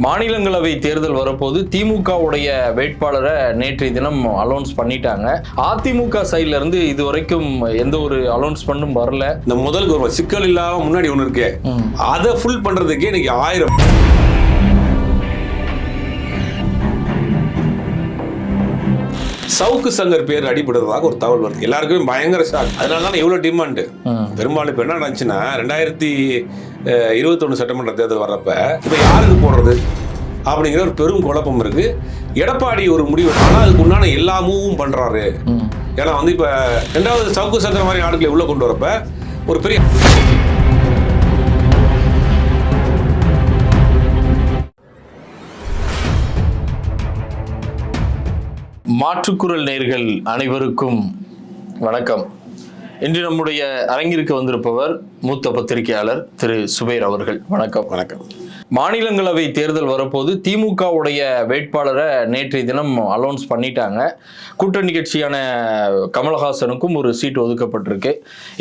மாநிலங்களவை தேர்தல் வரப்போது திமுகவுடைய வேட்பாளரை நேற்றைய தினம் அலௌன்ஸ் பண்ணிட்டாங்க. அதிமுக சைட்ல இருந்து இது வரைக்கும் எந்த ஒரு அலௌன்ஸ்மெண்ட்டும் வரல. இந்த முதல் கௌரவம் சிக்கல் இல்லாம முன்னாடி ஒண்ணு இருக்கே. அதை ஃபுல் பண்றதுக்கே இன்னைக்கு ஆயிரம். சவுக்கு சங்கர் பேர் அடிபடுறதாக ஒரு தகவல் வருது. எல்லாருக்குமே பயங்கர ஷாக் அதனால தான் இவ்வளோ டிமாண்டு பெரும்பாலும் இப்போ என்ன நடந்துச்சுன்னா ரெண்டாயிரத்தி இருபத்தொன்று சட்டமன்ற தேர்தல் வர்றப்ப இப்போ யாருக்கு போடுறது? அப்படிங்கிற ஒரு பெரும் குழப்பம் இருக்கு. எடப்பாடி ஒரு முடிவு ஆனால் அதுக்கு உண்டான எல்லா மூவும் பண்றாரு. ஏன்னா வந்து இப்போ ரெண்டாவது சவுக்கு சங்கர் மாதிரி ஆட்களை உள்ள கொண்டு வரப்ப ஒரு பெரிய மாற்றுக்குரல் நேர்கள் அனைவருக்கும் வணக்கம். இன்று நம்முடைய அரங்கிற்கு வந்திருப்பவர் மூத்த பத்திரிகையாளர் திரு சுபைர் அவர்கள். வணக்கம். வணக்கம். மாநிலங்களவை தேர்தல் வரப்போது திமுகவுடைய வேட்பாளரை நேற்றைய தினம் அலௌன்ஸ் பண்ணிட்டாங்க. கூட்டணி கட்சியான கமல்ஹாசனுக்கும் ஒரு சீட் ஒதுக்கப்பட்டிருக்கு.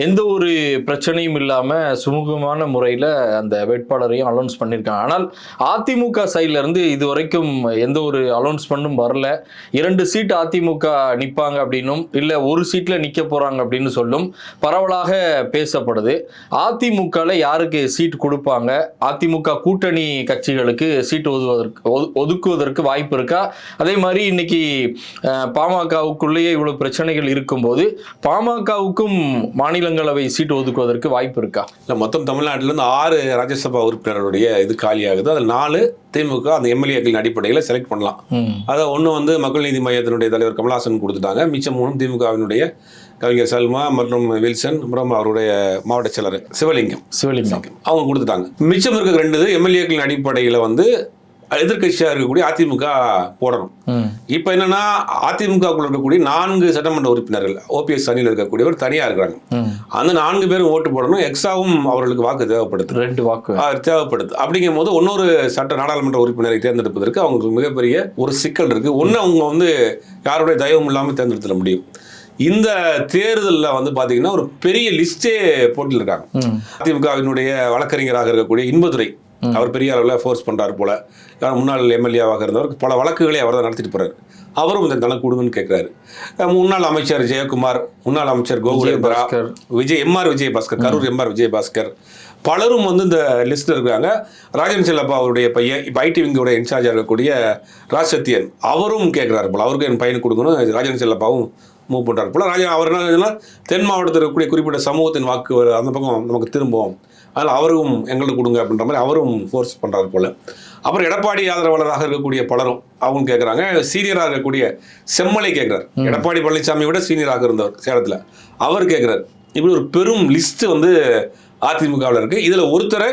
எந்த ஒரு பிரச்சனையும் இல்லாமல் சுமூகமான முறையில் அந்த வேட்பாளரையும் அலௌன்ஸ் பண்ணியிருக்காங்க ஆனால் அதிமுக சைட்லேருந்து இது வரைக்கும் எந்த ஒரு அலௌன்ஸ்மெண்ட்டும் வரல. இரண்டு சீட் அதிமுக நிற்பாங்க அப்படின்னும் இல்லை ஒரு சீட்டில் நிற்க போகிறாங்க அப்படின்னு சொல்லும் பரவலாக பேசப்படுது. அதிமுகவில் யாருக்கு சீட் கொடுப்பாங்க? அதிமுக கூட்டணி கட்சிகளுக்கு சீட் ஒதுவதற்கு ஒது- ஒதுக்குவதற்கு வாய்ப்பு இருக்கா? அதே மாதிரி இன்னைக்கு பாமகவுக்குள்ளேயே இவ்வளவு பிரச்சனைகள் இருக்கும்போது பாமகவுக்கும் மாநிலங்களவை சீட் ஒதுக்குவதற்கு வாய்ப்பு இருக்கா? இல்லை மொத்தம் தமிழ்நாட்டிலேருந்து ஆறு ராஜ்யசபா உறுப்பினருடைய இது காலியாகுது. அதில் நாலு திமுக அந்த எம்எல்ஏக்களின் அடிப்படையில் செலக்ட் பண்ணலாம். அதை ஒன்று வந்து மக்கள் நீதி மையத்தினுடைய தலைவர் கமலஹாசன் கொடுத்துட்டாங்க. மிச்சம் மூணும் திமுகவினுடைய கவிஞர் சல்மா மற்றும் வில்சன் அப்புறம் அவருடைய மாவட்ட செயலர் சிவலிங்கம். சிவலிங்கம். அவங்க கொடுத்துட்டாங்க. மிச்சம் இருக்க ரெண்டு எம்எல்ஏக்களின் அடிப்படையில் வந்து எதிர்க்கட்சியாக இருக்கக்கூடிய அதிமுக போடணும். இப்போ என்னன்னா அதிமுகக்குள்ள இருக்கக்கூடிய நான்கு சட்டமன்ற உறுப்பினர்கள் ஓபிஎஸ் அணியில் இருக்கக்கூடியவர் தனியாக இருக்கிறாங்க. அந்த நான்கு பேரும் ஓட்டு போடணும். எக்ஸாவும் அவர்களுக்கு வாக்கு தேவைப்படுது. ரெண்டு வாக்கு. தேவைப்படுது. அப்படிங்கும் போது இன்னொரு சட்ட நாடாளுமன்ற உறுப்பினரை தேர்ந்தெடுப்பதற்கு அவங்களுக்கு மிகப்பெரிய ஒரு சிக்கல் இருக்கு. ஒன்று அவங்க வந்து யாருடைய தயவும் இல்லாமல் தேர்ந்தெடுத்துட முடியும். இந்த தேர்தலில் வந்து பார்த்தீங்கன்னா ஒரு பெரிய லிஸ்டே போட்டியில் இருக்காங்க. அதிமுகவினுடைய வழக்கறிஞராக இருக்கக்கூடிய இன்பதுரை. அவர் பெரிய அளவில் ஃபோர்ஸ் பண்றாரு போல. முன்னாள் எம்எல்ஏவாக இருந்தவர் பல வழக்குகளை அவர் தான் நடத்திட்டு போறாரு. அவரும் இந்த தனக்கு கொடுங்கன்னு கேட்கிறாரு முன்னாள் அமைச்சர் ஜெயக்குமார் முன்னாள் அமைச்சர் Gokulendra. Vijay MR Vijayabaskar Karur MR Vijayabaskar. பலரும் வந்து இந்த லிஸ்ட்டில் இருக்காங்க. ராஜன் செல்லப்பா அவருடைய பையன் இப்போ ஐடி விங்கோட இன்சார்ஜாக இருக்கக்கூடிய ராஜ் சத்யன் அவரும் கேட்குறாரு போல. அவருக்கும் என் பையனுக்கு கொடுக்கணும். ராஜன் செல்லப்பாவும் மூவ் பண்ணுறாரு போல ராஜன் அவர் என்ன தென் மாவட்டத்தில் இருக்கக்கூடிய குறிப்பிட்ட சமூகத்தின் வாக்கு அந்த பக்கம் நமக்கு திரும்பும் அதனால் அவரும் எங்களுக்கு கொடுங்க அப்படின்ற மாதிரி அவரும் ஃபோர்ஸ் பண்ணுறாரு போல. அப்புறம் எடப்பாடி ஆதரவாளராக இருக்கக்கூடிய பலரும் அவங்க கேட்குறாங்க சீனியராக இருக்கக்கூடிய செம்மலை கேட்குறாரு எடப்பாடி பழனிசாமி விட சீனியராக இருந்தவர் சேலத்தில். அவர் கேட்குறாரு இப்படி ஒரு பெரும் லிஸ்ட் வந்து அதிமுகவில் இருக்கு. இதில் ஒருத்தரை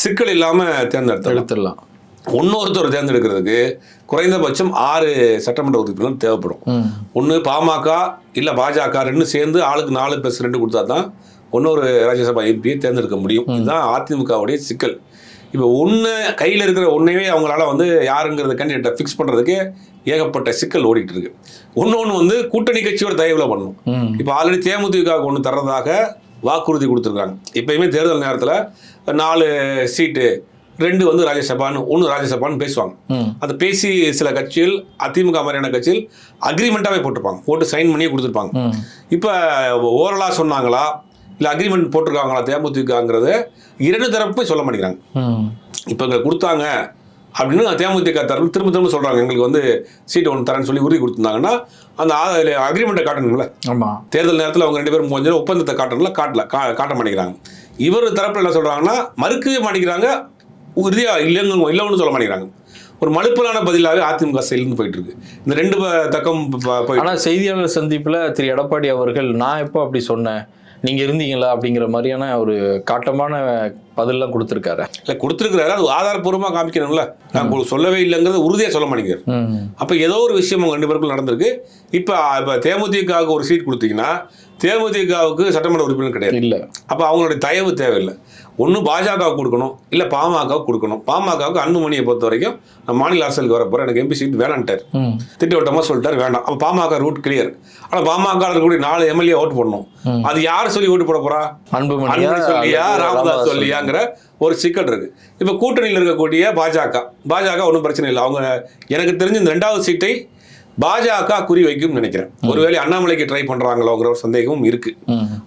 சிக்கல் இல்லாமல் தேர்ந்தெடுத்தார் எடுத்துடலாம். இன்னொருத்தர் தேர்ந்தெடுக்கிறதுக்கு குறைந்தபட்சம் ஆறு சட்டமன்ற உறுப்பினர் தேவைப்படும். ஒன்று பாமக இல்லை பாஜக ரெண்டும் சேர்ந்து ஆளுக்கு நாலு ப்ளஸ் ரெண்டு கொடுத்தா தான் இன்னொரு ராஜ்யசபா எம்பியை தேர்ந்தெடுக்க முடியும். இதுதான் அதிமுகவுடைய சிக்கல். இப்போ ஒன்று கையில் இருக்கிற ஒன்றையே அவங்களால வந்து யாருங்கிறத கேண்டிடேட்டை ஃபிக்ஸ் பண்ணுறதுக்கு ஏகப்பட்ட சிக்கல் ஓடிட்டு இருக்கு. ஒன்று ஒன்று வந்து கூட்டணி கட்சியோட தயவில் பண்ணணும். இப்போ ஆல்ரெடி தேமுதிக ஒன்று தர்றதாக வாக்குறுதி கொடுத்துருக்காங்க. எப்பயுமே தேர்தல் நேரத்தில் நாலு சீட்டு ரெண்டு வந்து ராஜ்யசபான்னு ஒன்று ராஜ்யசபான்னு பேசுவாங்க. அதை பேசி சில கட்சிகள் அதிமுக மாதிரியான கட்சிகள் அக்ரிமெண்ட்டாகவே போட்டிருப்பாங்க. போட்டு சைன் பண்ணியே கொடுத்துருப்பாங்க. இப்போ ஓரலாக சொன்னாங்களா இல்லை அக்ரிமெண்ட் போட்டிருக்காங்களா தேமுதிகங்கிறத இரண்டு தரப்புமே சொல்ல மாட்டேங்கிறாங்க. இப்போ எங்களுக்கு கொடுத்தாங்க அப்படின்னு தேமுதிக தரப்பு திரும்ப திரும்ப சொல்கிறாங்க எங்களுக்கு வந்து சீட் ஒன்று தரேன்னு சொல்லி உறுதி கொடுத்துருந்தாங்கன்னா அந்த அக்ரிமெண்ட்டை காட்டணும்ல. ஆமா. தேர்தல் நேரத்தில் அவங்க ரெண்டு பேரும் கொஞ்சம் ஒப்பந்தத்தை காட்டணும்ல காட்டல காட்ட மாட்டேங்கிறாங்க. இவர் தரப்பில் என்ன சொல்கிறாங்கன்னா மறுக்கவே மாட்டேங்கிறாங்க. உறுதியாக இல்லைங்க இல்லைன்னு சொல்ல மாட்டேங்கிறாங்க. ஒரு மலுப்பலான பதிலாகவே அதிமுக செயல்னு போயிட்டு இருக்கு இந்த ரெண்டு தக்கம் ப- போயிட்டு ஆனா செய்தியாளர் சந்திப்புல திரு. எடப்பாடி அவர்கள் நான் எப்போ அப்படி சொன்னேன்? நீங்க இருந்தீங்களா? அப்படிங்கிற மாதிரியான ஒரு காட்டமான பதிலெல்லாம் கொடுத்துருக்காரு. இல்லை கொடுத்துருக்கிறாரு. அது ஆதாரப்பூர்வமாக காமிக்கணும்ல. நான் சொல்லவே இல்லைங்கிறது உறுதியாக சொல்ல மாட்டேங்கிறார். அப்போ ஏதோ ஒரு விஷயம் அவங்க ரெண்டு பேருக்குள்ள நடந்திருக்கு. இப்போ இப்போ தேமுதிகவுக்கு ஒரு சீட் கொடுத்தீங்கன்னா தேமுதிகவுக்கு சட்டமன்ற உறுப்பினர் கிடையாது. இல்ல. அப்போ அவங்களுடைய தயவு தேவையில்லை. ஒன்று பாஜகவுக்கு கொடுக்கணும் இல்லை பாமகவுக்கு கொடுக்கணும். பாமகவுக்கு அன்புமணியை பொறுத்த வரைக்கும் நான் மாநில அரசியலுக்கு வர போகிறேன் எனக்கு எம்பி சீட் வேணான்ட்டார். திட்டவட்டமாக சொல்லிட்டாரு வேண்டாம். அப்போ பாமக ரூட் கிளியர் ஆனால் பாமக இருக்கக்கூடிய நாலு எம்எல்ஏ ஓட்டு போடணும். அது யார் சொல்லி ஓட்டு போட போறா? அன்புமணி சொல்லியா ராமதாஸ் சொல்லியாங்கிற ஒரு சிக்கல் இருக்கு. இப்போ கூட்டணியில் இருக்கக்கூடிய பாஜக பாஜக ஒன்றும் பிரச்சனை இல்லை. அவங்க எனக்கு தெரிஞ்ச இந்த ரெண்டாவது சீட்டை பாஜக குறி வைக்கும் நினைக்கிறேன். ஒருவேளை அண்ணாமலைக்கு ட்ரை பண்றாங்களோங்கிற ஒரு சந்தேகமும் இருக்கு.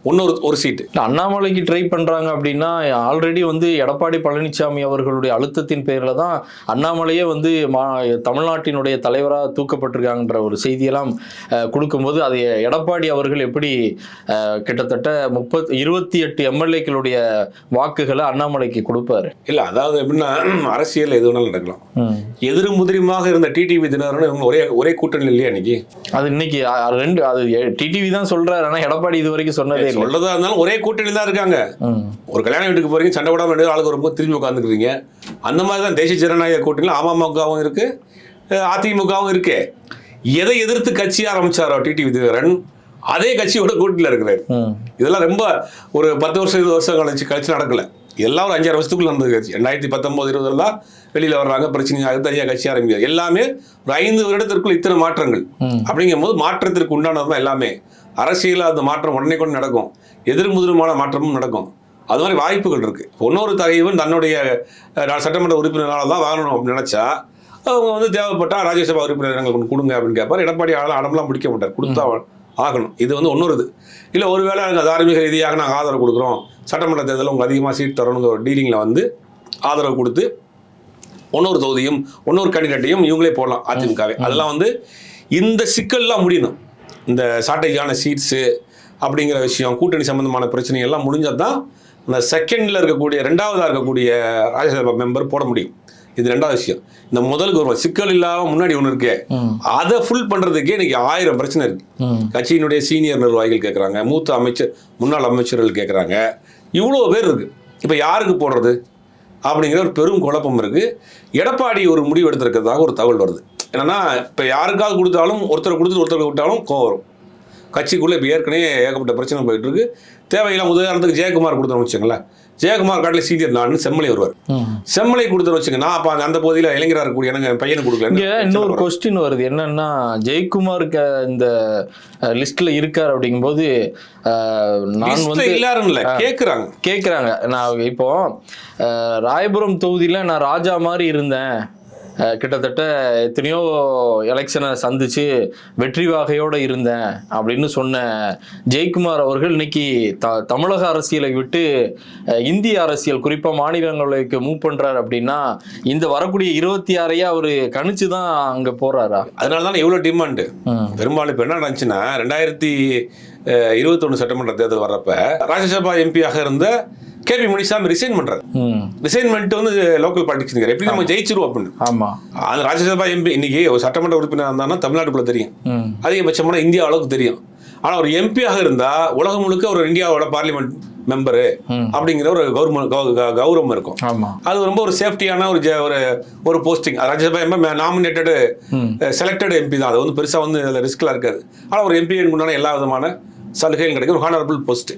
இன்னொரு ஒரு சீட்டு அண்ணாமலைக்கு ட்ரை பண்றாங்க அப்படின்னா ஆல்ரெடி வந்து எடப்பாடி பழனிசாமி அவர்களுடைய அழுத்தத்தின் பேர்ல தான் அண்ணாமலையே வந்து தமிழ்நாட்டினுடைய தலைவராக தூக்கப்பட்டிருக்காங்கன்ற ஒரு செய்தியெல்லாம் கொடுக்கும்போது அதை எடப்பாடி அவர்கள் எப்படி கிட்டத்தட்ட முப்பத் இருபத்தி எட்டு எம்எல்ஏக்களுடைய வாக்குகளை அண்ணாமலைக்கு கொடுப்பாரு. இல்ல அதாவது எப்படின்னா அரசியல் எது வேணாலும் நடக்கலாம். எதிரும் முதிரிமாக இருந்த டிடிவி தினகரன் இவங்க ஒரே ஒரே கூட்டணி இல்லையா இன்னைக்கு? அது இன்னைக்கு ரெண்டு அது டிடிவி தான் சொல்றாரு. ஆனா எடப்பாடி இது வரைக்கும் சொன்னதே சொல்லதா இருந்தாலும் ஒரே கூட்டணி தான் இருக்காங்க. ஒரு கல்யாண வீட்டுக்கு போறீங்க சண்டை போடாம ரெண்டு ஆளுக்கு வரும்போது திரும்பி உட்காந்துக்கிறீங்க அந்த மாதிரி தான் தேசிய ஜனநாயக கூட்டணியில் அமமுகவும் இருக்கு அதிமுகவும் இருக்கு. எதை எதிர்த்து கட்சி ஆரம்பிச்சாரோ டிடி விதிகரன் அதே கட்சியோட கூட்டணியில் இருக்கிறார். இதெல்லாம் ரொம்ப ஒரு பத்து வருஷம் இருபது வருஷம் கழிச்சு கழிச்சு நடக்கல. எல்லாம் ஒரு அஞ்சாறு வருஷத்துக்குள்ள நடந்தது கட்சி. ரெண்டாயிரத்தி பத்தொன்பது இருபதுல தான் வெளியில வர்றாங்க பிரச்சனையாக தனியாக கட்சி ஆரம்பிக்கிறது எல்லாமே ஒரு ஐந்து வருடத்திற்குள் இத்தனை மாற்றங்கள். ம். அப்படிங்கும்போது மாற்றத்திற்கு உண்டானது தான் எல்லாமே. அரசியலில் அந்த மாற்றம் உடனே கொண்டு நடக்கும். எதிர்முதிருமான மாற்றமும் நடக்கும். அது மாதிரி வாய்ப்புகள் இருக்கு. இப்போ இன்னொரு தகைவன் தன்னுடைய சட்டமன்ற உறுப்பினரால தான் வாங்கணும் அப்படின்னு நினைச்சா அவங்க வந்து தேவைப்பட்டா ராஜ்யசபா உறுப்பினர் எங்களுக்கு கொடுங்க அப்படின்னு கேட்பார். எடப்பாடி ஆள் அடம்பெல்லாம் பிடிக்க மாட்டார். கொடுத்தா ஆகணும். இது வந்து இன்னொரு இது இல்லை ஒருவேளை நாங்கள் தார்மீக ரீதியாக நாங்கள் ஆதரவு கொடுக்குறோம். சட்டமன்ற தேர்தலில் உங்களுக்கு அதிகமாக சீட் தரணுங்கிற ஒரு டீலிங்கில் வந்து ஆதரவு கொடுத்து இன்னொரு தொகுதியும் இன்னொரு கேண்டிடேட்டையும் இவங்களே போடலாம் அதிமுகவே. அதெல்லாம் வந்து இந்த சிக்கல்லாம் முடியணும். இந்த ஷார்ட்டேஜான சீட்ஸு அப்படிங்கிற விஷயம் கூட்டணி சம்பந்தமான பிரச்சனை எல்லாம் முடிஞ்சால் தான் இந்த செகண்டில் இருக்கக்கூடிய ரெண்டாவதாக இருக்கக்கூடிய ராஜ்யசபா மெம்பர் போட முடியும். இது ரெண்டாவது விஷயம். இந்த முதலுக்கு ஒரு சிக்கல் இல்லாம முன்னாடி ஒன்று இருக்கே. அதை ஃபுல் பண்ணுறதுக்கே இன்னைக்கு ஆயிரம் பிரச்சனை இருக்கு. கட்சியினுடைய சீனியர் நிர்வாகிகள் கேட்குறாங்க மூத்த அமைச்சர் முன்னாள் அமைச்சர்கள் கேட்குறாங்க இவ்வளோ பேர் இருக்கு. இப்போ யாருக்கு போடுறது? அப்படிங்கிற ஒரு பெரும் குழப்பம் இருக்கு. எடப்பாடி ஒரு முடிவு எடுத்திருக்கிறதாக ஒரு தகவல் வருது. என்னன்னா இப்போ யாருக்காவது கொடுத்தாலும் ஒருத்தர் கொடுத்து ஒருத்தர் விட்டாலும் கோவம் வரும். கட்சிக்குள்ளே இப்போ ஏற்கனவே ஏகப்பட்ட பிரச்சனை போயிட்டு இருக்கு. தேவையில்லாம உதாரணத்துக்கு ஜெயக்குமார் கொடுத்தோம்னு வச்சுங்களேன் ஜெயக்குமார் காட்டில் சீனியர் நான் செம்மலை வருவார். செம்மலை கொடுத்தோன்னு வச்சுங்க நான் அப்போ அந்த பகுதியில் இளைஞராக இருக்கக்கூடிய எனக்கு என் பையனுக்கு இங்க கொடுக்கல இன்னொரு கொஸ்டின் வருது. என்னன்னா ஜெயக்குமார் க- இந்த லிஸ்ட்ல இருக்கார் அப்படிங்கும்போது நான் வந்து இல்லாருன்னு இல்லை கேட்குறாங்க கேட்குறாங்க நான் இப்போ ராயபுரம் தொகுதியில் நான் ராஜா மாதிரி இருந்தேன். கிட்டத்தட்ட எத்தனையோ எலெக்ஷனை சந்திச்சு வெற்றி வாகையோடு இருந்தேன் அப்படின்னு சொன்ன ஜெயக்குமார் அவர்கள் இன்னைக்கு த தமிழக அரசியலை விட்டு இந்திய அரசியல் குறிப்பாக மாநிலங்களுக்கு மூவ் பண்ணுறாரு அப்படின்னா இந்த வரக்கூடிய இருபத்தி ஆறையே அவர் கணிச்சு தான் அங்கே போகிறாரா அதனால தான் இவ்வளோ டிமாண்டு பெரும்பாலும் இப்போ என்ன நடந்துச்சுன்னா ரெண்டாயிரத்தி இருபத்தொன்று சட்டமன்ற தேர்தல் வர்றப்ப ராஜ்யசபா எம்பியாக இருந்த கே பி முனிசாமி ரிசைன் பண்றாரு. ரிசைன் பண்ணிட்டு வந்து லோக்கல் பாலிடிக்ஸ் எப்படி நம்ம ஜெயிச்சிருவோம் அப்படின்னு. ஆமாம் அந்த ராஜ்யசபா எம்பி இன்னைக்கு ஒரு சட்டமன்ற உறுப்பினர் இருந்தான்னா தமிழ்நாட்டுக்குள்ள தெரியும். அதிகபட்சமான இந்தியா அளவுக்கு தெரியும். ஆனால் ஒரு எம்பியாக இருந்தா உலகம் முழுக்க ஒரு இந்தியாவோட பார்லிமெண்ட் மெம்பரு. அப்படிங்கிற ஒரு கௌரவம் இருக்கும். அது ரொம்ப ஒரு சேஃப்டியான ஒரு ஒரு ஒரு posting Rajya Sabha MP nominated selected MP தான். அது வந்து பெருசாக வந்து அதில் ரிஸ்க்லாம் இருக்காது. ஆனால் ஒரு எம்பி உண்டான எல்லா விதமான சலுகையும் கிடைக்கும். ஒரு ஹானரபிள் போஸ்ட்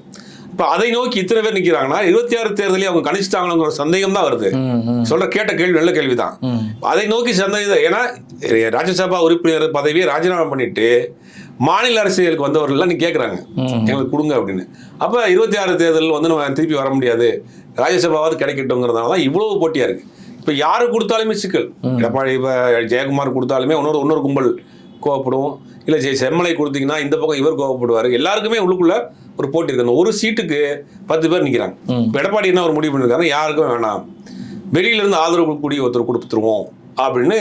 இப்போ அதை நோக்கி இத்தனை பேர் நிற்கிறாங்கன்னா இருபத்தி ஆறு தேர்தலையும் அவங்க கணிச்சிட்டாங்களோங்கிற சந்தேகம் தான் வருது. சொல்ற கேட்ட கேள்வி நல்ல கேள்வி தான் அதை நோக்கி சந்தேகம் ஏன்னா ராஜ்யசபா உறுப்பினர் பதவியை ராஜினாமா பண்ணிட்டு மாநில அரசியலுக்கு வந்தவர்கள்லாம் நீ கேட்குறாங்க. எங்களுக்கு கொடுங்க அப்படின்னு. அப்போ இருபத்தி ஆறு தேர்தல் வந்து நம்ம திருப்பி வர முடியாது. ராஜ்யசபாவது கிடைக்கட்டுங்கிறதுனால தான் இவ்வளவு போட்டியா இருக்கு. இப்போ யாரு கொடுத்தாலுமே சிக்கல். எடப்பாடி இப்போ ஜெயக்குமார் கொடுத்தாலுமே இன்னொரு இன்னொரு கும்பல் கோவப்படும். இல்லை ஜெய செம்மலை கொடுத்தீங்கன்னா இந்த பக்கம் இவர் கோவப்படுவார். எல்லாருக்குமே உள்ளுக்குள்ள ஒரு போட்டி இருக்கு. அந்த ஒரு சீட்டுக்கு பத்து பேர் நிற்கிறாங்க. இப்போ எடப்பாடி என்ன ஒரு முடிவு பண்ணிருக்காங்க யாருக்கும் வேணாம். வெளியில இருந்து ஆதரவு கூடிய ஒருத்தர் கொடுத்துருவோம் அப்படின்னு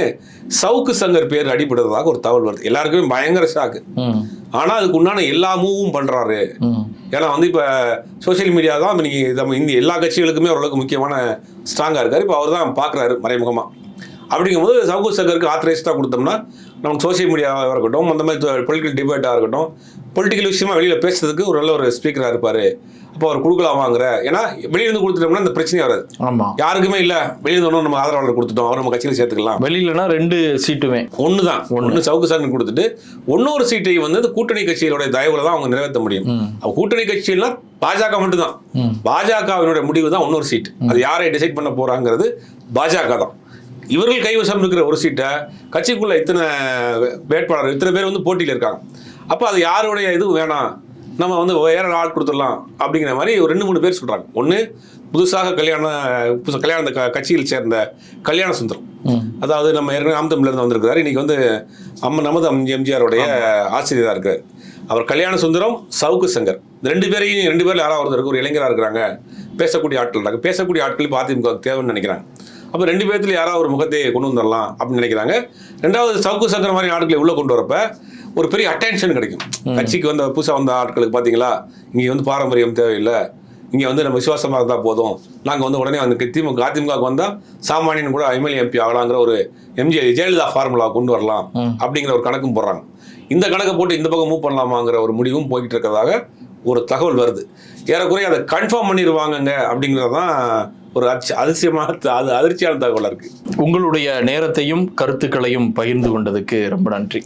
சவுக்கு சங்கர் பேர் அடிபடுறதாக ஒரு தகவல் வருது. எல்லாருக்குமே பயங்கர ஷாக்கு ஆனால் அதுக்கு உண்டான எல்லா மூவும் பண்ணுறாரு ஏன்னா வந்து இப்போ சோஷியல் மீடியா தான் நீங்கள் நம்ம இந்திய எல்லா கட்சிகளுக்குமே ஓரளவுக்கு முக்கியமான ஸ்ட்ராங்காக இருக்கார். இப்போ அவர் தான் பார்க்குறாரு மறைமுகமாக அப்படிங்கும்போது சவுக்கு சங்கருக்கு ஆத்தரைஸ்டாக கொடுத்தோம்னா நம்ம சோஷியல் மீடியாவாக இருக்கட்டும் அந்த மாதிரி பொலிட்டிக்கல் டிபேட்டாக இருக்கட்டும் பொலிட்டிக்கல் விஷயமா வெளியில பேசுறதுக்கு ஒரு நல்ல ஒரு ஸ்பீக்கரா இருப்பாரு. அப்போ அவர் கொடுக்கலாமாங்கிற ஏன்னா வெளியிருந்து கொடுத்துட்டோம்னா இந்த பிரச்சனையே வராது. ஆமா. யாருக்குமே இல்ல. வெளியிருந்து ஒன்றும் நம்ம ஆதரவாளர் கொடுத்துட்டோம். அவர் நம்ம கட்சியில் சேர்த்துக்கலாம். வெளியிலனா ரெண்டு சீட்டுமே. ஒன்று தான் ஒன்று சவுக்கு சாமி கொடுத்துட்டு இன்னொரு சீட்டை வந்து இந்த கூட்டணி கட்சிகளோட தயவுல தான் அவங்க நிறைவேற்ற முடியும். அப்ப கூட்டணி கட்சிகள்னா பாஜக மட்டும்தான். பாஜகவினுடைய முடிவு தான் இன்னொரு சீட் அது யாரை டிசைட் பண்ண போறாங்கிறது பாஜக தான். இவர்கள் கைவசம் இருக்கிற ஒரு சீட்டை கட்சிக்குள்ள இத்தனை வேட்பாளர் இத்தனை பேர் வந்து போட்டியில் இருக்காங்க. அப்போ அது யாருடைய இதுவும் வேணாம். நம்ம வந்து வேற ஆள் கொடுத்துடலாம் அப்படிங்கிற மாதிரி ஒரு ரெண்டு மூணு பேர் சொல்றாங்க. ஒன்று புதுசாக கல்யாண புதுசா கல்யாண க- கட்சியில் சேர்ந்த கல்யாண சுந்தரம். அதாவது நம்ம ஏற்கனவே ஆம்தம்ல இருந்து வந்திருக்கிறாரு. இன்னைக்கு வந்து அம்ம நமது எம்ஜிஆருடைய ஆசிரியராக இருக்கார். அவர் கல்யாண சுந்தரம் சவுக்கு சங்கர். இந்த ரெண்டு பேரையும் ரெண்டு பேர்ல யாராவது ஒருத்தருக்கு ஒரு இளைஞராக இருக்கிறாங்க. பேசக்கூடிய ஆட்கள் இருக்காங்க. பேசக்கூடிய ஆட்கள் இப்போ அதிமுக தேவைன்னு நினைக்கிறாங்க. அப்போ ரெண்டு பேர்த்துல யாராவது ஒரு முகத்தை கொண்டு வந்துடலாம் அப்படின்னு நினைக்கிறாங்க. ரெண்டாவது சவுக்கு சங்கர் மாதிரி ஆட்களை உள்ள கொண்டு வரப்ப ஒரு பெரிய அட்டென்ஷன் கிடைக்கும். கட்சிக்கு வந்த புதுசாக வந்த ஆட்களுக்கு பார்த்தீங்களா இங்கே வந்து பாரம்பரியம் தேவையில்லை. இங்கே வந்து நம்ம விசுவாசமாக இருந்தால் போதும். நாங்கள் வந்து உடனே வந்து திமுக அதிமுக வந்தால் சாமானியன் கூட எம்எல்ஏ எம்பி ஆகலாங்கிற ஒரு எம்ஜிஆர் ஜெயலலிதா ஃபார்முலா கொண்டு வரலாம் அப்படிங்கிற ஒரு கணக்கும் போடுறாங்க. இந்த கணக்கை போட்டு இந்த பக்கம் மூவ் பண்ணலாமாங்கிற ஒரு முடிவும் போய்கிட்டு இருக்கிறதாக ஒரு தகவல் வருது. ஏறக்குறைய அதை கன்ஃபார்ம் பண்ணிடுவாங்கங்க அப்படிங்கிறது தான் ஒரு அதிர்ச்சி அதிசயமான அது அதிர்ச்சியான தகவலாக இருக்குது உங்களுடைய நேரத்தையும் கருத்துக்களையும் பகிர்ந்து கொண்டதுக்கு ரொம்ப நன்றி.